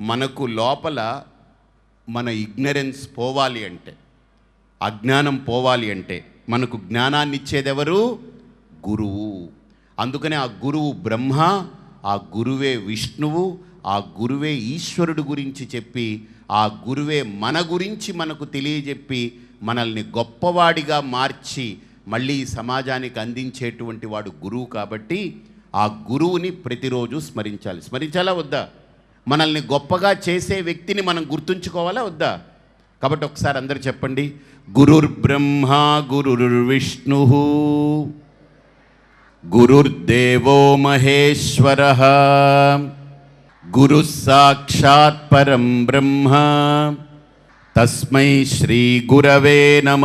మనకు లోపల మన ఇగ్నరెన్స్ పోవాలి అంటే అజ్ఞానం పోవాలి అంటే మనకు జ్ఞానాన్ని ఇచ్చేదెవరు గురువు. అందుకనే ఆ గురువు బ్రహ్మ ఆ గురువే విష్ణువు ఆ గురువే ఈశ్వరుడు గురించి చెప్పి ఆ గురువే మన గురించి మనకు తెలియజెప్పి మనల్ని గొప్పవాడిగా మార్చి మళ్ళీ సమాజానికి అందించేటువంటి వాడు గురువు కాబట్టి ఆ గురువుని ప్రతిరోజు స్మరించాలి. స్మరించాలా వద్దా? మనల్ని గొప్పగా చేసే వ్యక్తిని మనం గుర్తుంచుకోవాలా వద్దా? కాబట్టి ఒకసారి అందరు చెప్పండి. గురుర్బ్రహ్మ గురుర్విష్ణు గురుర్దేవో మహేశ్వర. గురు సాక్షాత్ పరం బ్రహ్మ తస్మై శ్రీ గురవే నమ